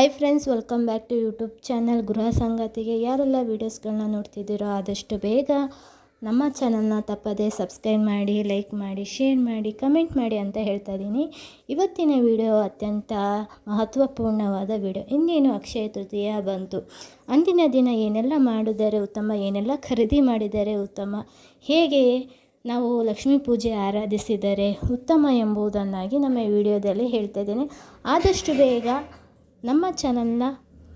Welcome back to YouTube channel ಗೃಹ ಸಂಗತಿಗೆ ಯಾರೆಲ್ಲ ವೀಡಿಯೋಸ್ಗಳನ್ನ ನೋಡ್ತಿದ್ದೀರೋ ಆದಷ್ಟು ಬೇಗ ನಮ್ಮ ಚಾನಲ್ನ ತಪ್ಪದೇ ಸಬ್ಸ್ಕ್ರೈಬ್ ಮಾಡಿ ಲೈಕ್ ಮಾಡಿ ಶೇರ್ ಮಾಡಿ ಕಮೆಂಟ್ ಮಾಡಿ ಅಂತ ಹೇಳ್ತಾ ಇದ್ದೀನಿ. ಇವತ್ತಿನ ವಿಡಿಯೋ ಅತ್ಯಂತ ಮಹತ್ವಪೂರ್ಣವಾದ ವಿಡಿಯೋ ಇನ್ನೇನು ಅಕ್ಷಯ ತೃತೀಯ ಬಂತು? ಅಂದಿನ ದಿನ ಏನೆಲ್ಲ ಮಾಡಿದರೆ ಉತ್ತಮ, ಏನೆಲ್ಲ ಖರೀದಿ ಮಾಡಿದರೆ ಉತ್ತಮ, ಹೇಗೆ ನಾವು ಲಕ್ಷ್ಮೀ ಪೂಜೆ ಆರಾಧಿಸಿದರೆ ಉತ್ತಮ ಎಂಬುದನ್ನಾಗಿ ನಮ್ಮ ವಿಡಿಯೋದಲ್ಲಿ ಹೇಳ್ತಾ ಇದ್ದೇನೆ. ಆದಷ್ಟು ಬೇಗ ನಮ್ಮ ಚಾನಲ್ನ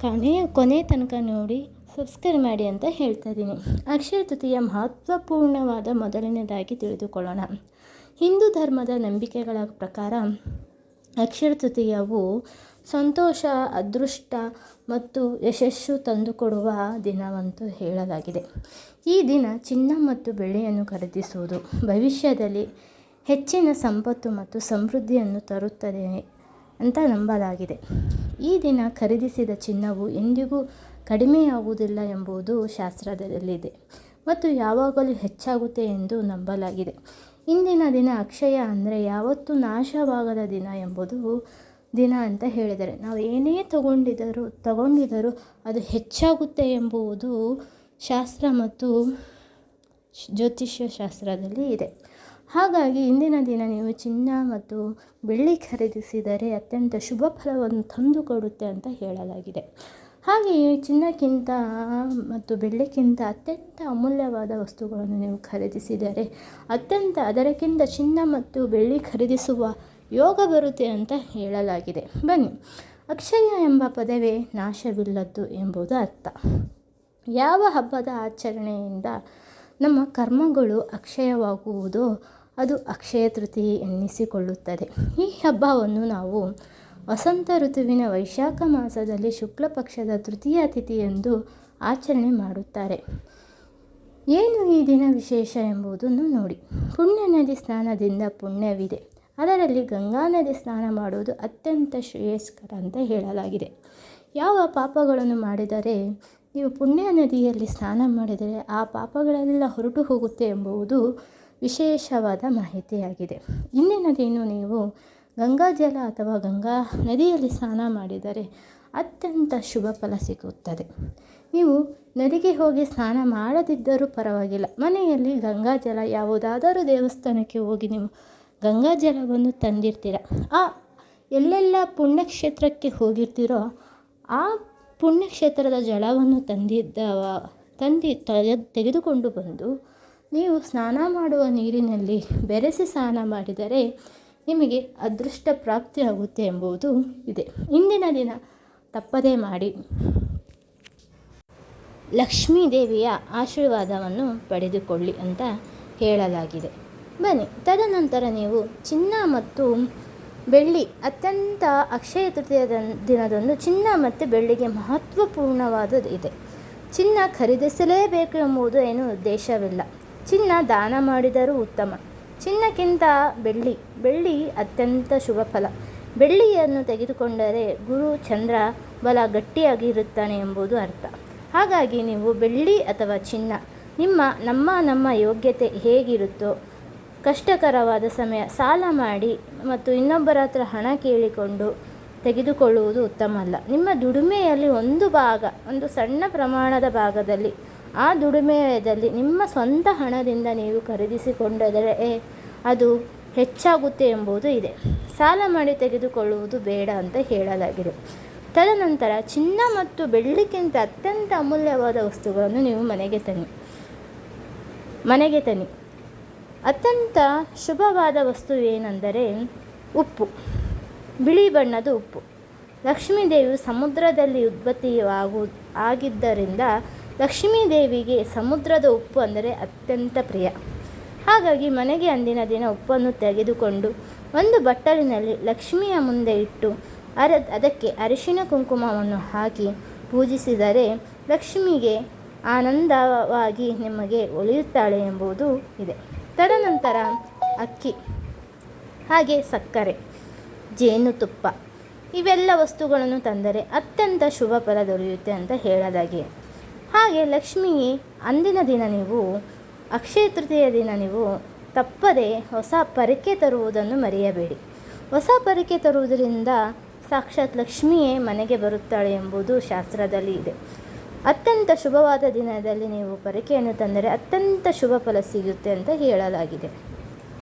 ಕೊನೆಯ ಕೊನೆ ತನಕ ನೋಡಿ ಸಬ್ಸ್ಕ್ರೈಬ್ ಮಾಡಿ ಅಂತ ಹೇಳ್ತಾ ಇದ್ದೀನಿ. ಅಕ್ಷಯ ತೃತೀಯ ಮಹತ್ವಪೂರ್ಣವಾದ ಮೊದಲನೇದಾಗಿ ತಿಳಿದುಕೊಳ್ಳೋಣ. ಹಿಂದೂ ಧರ್ಮದ ನಂಬಿಕೆಗಳ ಪ್ರಕಾರ ಅಕ್ಷರ ತೃತೀಯವು ಸಂತೋಷ, ಅದೃಷ್ಟ ಮತ್ತು ಯಶಸ್ಸು ತಂದುಕೊಡುವ ದಿನವಂತೂ ಹೇಳಲಾಗಿದೆ. ಈ ದಿನ ಚಿನ್ನ ಮತ್ತು ಬೆಳ್ಳಿಯನ್ನು ಖರೀದಿಸುವುದು ಭವಿಷ್ಯದಲ್ಲಿ ಹೆಚ್ಚಿನ ಸಂಪತ್ತು ಮತ್ತು ಸಮೃದ್ಧಿಯನ್ನು ತರುತ್ತದೆ ಅಂತ ನಂಬಲಾಗಿದೆ. ಈ ದಿನ ಖರೀದಿಸಿದ ಚಿನ್ನವು ಎಂದಿಗೂ ಕಡಿಮೆಯಾಗುವುದಿಲ್ಲ ಎಂಬುದು ಶಾಸ್ತ್ರದಲ್ಲಿದೆ ಮತ್ತು ಯಾವಾಗಲೂ ಹೆಚ್ಚಾಗುತ್ತೆ ಎಂದು ನಂಬಲಾಗಿದೆ. ಇಂದಿನ ದಿನ ಅಕ್ಷಯ ಅಂದರೆ ಯಾವತ್ತೂ ನಾಶವಾಗದ ದಿನ ಎಂಬುದು ದಿನ ಅಂತ ಹೇಳಿದರೆ, ನಾವು ಏನೇ ತಗೊಂಡಿದ್ದರೂ ತಗೊಂಡಿದ್ದರೂ ಅದು ಹೆಚ್ಚಾಗುತ್ತೆ ಎಂಬುದು ಶಾಸ್ತ್ರ ಮತ್ತು ಜ್ಯೋತಿಷ್ಯ ಶಾಸ್ತ್ರದಲ್ಲಿ ಇದೆ. ಹಾಗಾಗಿ ಇಂದಿನ ದಿನ ನೀವು ಚಿನ್ನ ಮತ್ತು ಬೆಳ್ಳಿ ಖರೀದಿಸಿದರೆ ಅತ್ಯಂತ ಶುಭ ಫಲವನ್ನು ತಂದುಕೊಡುತ್ತೆ ಅಂತ ಹೇಳಲಾಗಿದೆ. ಹಾಗೆಯೇ ಚಿನ್ನಕ್ಕಿಂತ ಮತ್ತು ಬೆಳ್ಳಿಕ್ಕಿಂತ ಅತ್ಯಂತ ಅಮೂಲ್ಯವಾದ ವಸ್ತುಗಳನ್ನು ನೀವು ಖರೀದಿಸಿದರೆ ಅತ್ಯಂತ ಅದರಕ್ಕಿಂತ ಚಿನ್ನ ಮತ್ತು ಬೆಳ್ಳಿ ಖರೀದಿಸುವ ಯೋಗ ಬರುತ್ತೆ ಅಂತ ಹೇಳಲಾಗಿದೆ. ಬನ್ನಿ, ಅಕ್ಷಯ ಎಂಬ ಪದವೇ ನಾಶವಿಲ್ಲದ್ದು ಎಂಬುದು ಅರ್ಥ. ಯಾವ ಹಬ್ಬದ ಆಚರಣೆಯಿಂದ ನಮ್ಮ ಕರ್ಮಗಳು ಅಕ್ಷಯವಾಗುವುದು ಅದು ಅಕ್ಷಯ ತೃತೀಯ ಎನ್ನಿಸಿಕೊಳ್ಳುತ್ತದೆ. ಈ ಹಬ್ಬವನ್ನು ನಾವು ವಸಂತ ಋತುವಿನ ವೈಶಾಖ ಮಾಸದಲ್ಲಿ ಶುಕ್ಲ ಪಕ್ಷದ ತೃತೀಯ ತಿಥಿಯಂದು ಆಚರಣೆ ಮಾಡುತ್ತಾರೆ. ಏನು ಈ ದಿನ ವಿಶೇಷ ಎಂಬುದನ್ನು ನೋಡಿ. ಪುಣ್ಯ ನದಿ ಸ್ನಾನದಿಂದ ಪುಣ್ಯವಿದೆ. ಅದರಲ್ಲಿ ಗಂಗಾ ನದಿ ಸ್ನಾನ ಮಾಡುವುದು ಅತ್ಯಂತ ಶ್ರೇಯಸ್ಕರ ಅಂತ ಹೇಳಲಾಗಿದೆ. ಯಾವ ಪಾಪಗಳನ್ನು ಮಾಡಿದರೆ ನೀವು ಪುಣ್ಯ ನದಿಯಲ್ಲಿ ಸ್ನಾನ ಮಾಡಿದರೆ ಆ ಪಾಪಗಳೆಲ್ಲ ಹೊರಟು ಹೋಗುತ್ತೆ ಎಂಬುವುದು ವಿಶೇಷವಾದ ಮಾಹಿತಿಯಾಗಿದೆ. ಇಂದಿನ ನೀವು ನೀವು ಗಂಗಾಜಲ ಅಥವಾ ಗಂಗಾ ನದಿಯಲ್ಲಿ ಸ್ನಾನ ಮಾಡಿದರೆ ಅತ್ಯಂತ ಶುಭ ಫಲ ಸಿಗುತ್ತದೆ. ನೀವು ನದಿಗೆ ಹೋಗಿ ಸ್ನಾನ ಮಾಡದಿದ್ದರೂ ಪರವಾಗಿಲ್ಲ. ಮನೆಯಲ್ಲಿ ಗಂಗಾಜಲ ಯಾವುದಾದರೂ ದೇವಸ್ಥಾನಕ್ಕೆ ಹೋಗಿ ನೀವು ಗಂಗಾಜಲವನ್ನು ತಂದಿರ್ತೀರ. ಆ ಎಲ್ಲೆಲ್ಲ ಪುಣ್ಯಕ್ಷೇತ್ರಕ್ಕೆ ಹೋಗಿರ್ತೀರೋ ಆ ಪುಣ್ಯಕ್ಷೇತ್ರದ ಜಲವನ್ನು ತಂದಿದ್ದವ ತಂದಿ ತೆಗೆದುಕೊಂಡು ಬಂದು ನೀವು ಸ್ನಾನ ಮಾಡುವ ನೀರಿನಲ್ಲಿ ಬೆರೆಸಿ ಸ್ನಾನ ಮಾಡಿದರೆ ನಿಮಗೆ ಅದೃಷ್ಟ ಪ್ರಾಪ್ತಿಯಾಗುತ್ತೆ ಎಂಬುದು ಇದೆ. ಇಂದಿನ ದಿನ ತಪ್ಪದೇ ಮಾಡಿ. ಲಕ್ಷ್ಮೀ ದೇವಿಯ ಆಶೀರ್ವಾದವನ್ನು ಪಡೆದುಕೊಳ್ಳಿ ಅಂತ ಹೇಳಲಾಗಿದೆ. ಬನ್ನಿ, ತದನಂತರ ನೀವು ಚಿನ್ನ ಮತ್ತು ಬೆಳ್ಳಿ ಅತ್ಯಂತ ಅಕ್ಷಯ ತೃತೀಯ ದಿನದಂದು ಚಿನ್ನ ಮತ್ತು ಬೆಳ್ಳಿಗೆ ಮಹತ್ವಪೂರ್ಣವಾದದ್ದು ಇದೆ. ಚಿನ್ನ ಖರೀದಿಸಲೇಬೇಕು ಎಂಬುದು ಏನು ಉದ್ದೇಶವಿಲ್ಲ. ಚಿನ್ನ ದಾನ ಮಾಡಿದರೂ ಉತ್ತಮ. ಚಿನ್ನಕ್ಕಿಂತ ಬೆಳ್ಳಿ ಬೆಳ್ಳಿ ಅತ್ಯಂತ ಶುಭ ಫಲ. ಬೆಳ್ಳಿಯನ್ನು ತೆಗೆದುಕೊಂಡರೆ ಗುರು ಚಂದ್ರ ಬಲ ಗಟ್ಟಿಯಾಗಿರುತ್ತಾನೆ ಎಂಬುದು ಅರ್ಥ. ಹಾಗಾಗಿ ನೀವು ಬೆಳ್ಳಿ ಅಥವಾ ಚಿನ್ನ, ನಿಮ್ಮ, ನಮ್ಮ ನಮ್ಮ ಯೋಗ್ಯತೆ ಹೇಗಿರುತ್ತೋ ಕಷ್ಟಕರವಾದ ಸಮಯ ಸಾಲ ಮಾಡಿ ಮತ್ತು ಇನ್ನೊಬ್ಬರ ಹತ್ರ ಹಣ ಕೇಳಿಕೊಂಡು ತೆಗೆದುಕೊಳ್ಳುವುದು ಉತ್ತಮ ಅಲ್ಲ ನಿಮ್ಮ ದುಡಿಮೆಯಲ್ಲಿ ಒಂದು ಭಾಗ, ಒಂದು ಸಣ್ಣ ಪ್ರಮಾಣದ ಭಾಗದಲ್ಲಿ ಆ ದುಡಿಮೆಯದಲ್ಲಿ ನಿಮ್ಮ ಸ್ವಂತ ಹಣದಿಂದ ನೀವು ಖರೀದಿಸಿಕೊಂಡರೆ ಅದು ಹೆಚ್ಚಾಗುತ್ತೆ ಎಂಬುದು ಇದೆ. ಸಾಲ ಮಾಡಿ ತೆಗೆದುಕೊಳ್ಳುವುದು ಬೇಡ ಅಂತ ಹೇಳಲಾಗಿದೆ. ತದನಂತರ ಚಿನ್ನ ಮತ್ತು ಬೆಳ್ಳಿಗಿಂತ ಅತ್ಯಂತ ಅಮೂಲ್ಯವಾದ ವಸ್ತುಗಳನ್ನು ನೀವು ಮನೆಗೆ ತನ್ನಿ. ಮನೆಗೆ ತನ್ನಿ. ಅತ್ಯಂತ ಶುಭವಾದ ವಸ್ತು ಏನೆಂದರೆ ಉಪ್ಪು. ಬಿಳಿ ಬಣ್ಣದ ಉಪ್ಪು. ಲಕ್ಷ್ಮೀದೇವಿಯು ಸಮುದ್ರದಲ್ಲಿ ಉತ್ಪತ್ತಿಯಾಗು ಆಗಿದ್ದರಿಂದ ಲಕ್ಷ್ಮೀದೇವಿಗೆ ಸಮುದ್ರದ ಉಪ್ಪು ಅಂದರೆ ಅತ್ಯಂತ ಪ್ರಿಯ. ಹಾಗಾಗಿ ಮನೆಗೆ ಅಂದಿನ ದಿನ ಉಪ್ಪನ್ನು ತೆಗೆದುಕೊಂಡು ಒಂದು ಬಟ್ಟಲಿನಲ್ಲಿ ಲಕ್ಷ್ಮಿಯ ಮುಂದೆ ಇಟ್ಟು ಅರ, ಅದಕ್ಕೆ ಅರಿಶಿನ ಕುಂಕುಮವನ್ನು ಹಾಕಿ ಪೂಜಿಸಿದರೆ ಲಕ್ಷ್ಮಿಗೆ ಆನಂದವಾಗಿ ನಿಮಗೆ ಒಲಿಯುತ್ತಾಳೆ ಎಂಬುದು ಇದೆ. ತದನಂತರ ಅಕ್ಕಿ, ಹಾಗೆ ಸಕ್ಕರೆ ಜೇನುತುಪ್ಪ ಇವೆಲ್ಲ ವಸ್ತುಗಳನ್ನು ತಂದರೆ ಅತ್ಯಂತ ಶುಭ ಫಲ ದೊರೆಯುತ್ತೆ ಅಂತ ಹೇಳಲಾಗಿದೆ ಹಾಗೆ ಲಕ್ಷ್ಮೀ, ಅಂದಿನ ದಿನ ನೀವು, ಅಕ್ಷಯ ತೃತೀಯ ದಿನ ನೀವು ತಪ್ಪದೆ ಹೊಸ ಪರಿಕೆ ತರುವುದನ್ನು ಮರೆಯಬೇಡಿ. ಹೊಸ ಪರಿಕೆ ತರುವುದರಿಂದ ಸಾಕ್ಷಾತ್ ಲಕ್ಷ್ಮಿಯೇ ಮನೆಗೆ ಬರುತ್ತಾಳೆ ಎಂಬುದು ಶಾಸ್ತ್ರದಲ್ಲಿ ಇದೆ. ಅತ್ಯಂತ ಶುಭವಾದ ದಿನದಲ್ಲಿ ನೀವು ಪೊರಕೆಯನ್ನು ತಂದರೆ ಅತ್ಯಂತ ಶುಭ ಫಲ ಸಿಗುತ್ತೆ ಅಂತ ಹೇಳಲಾಗಿದೆ.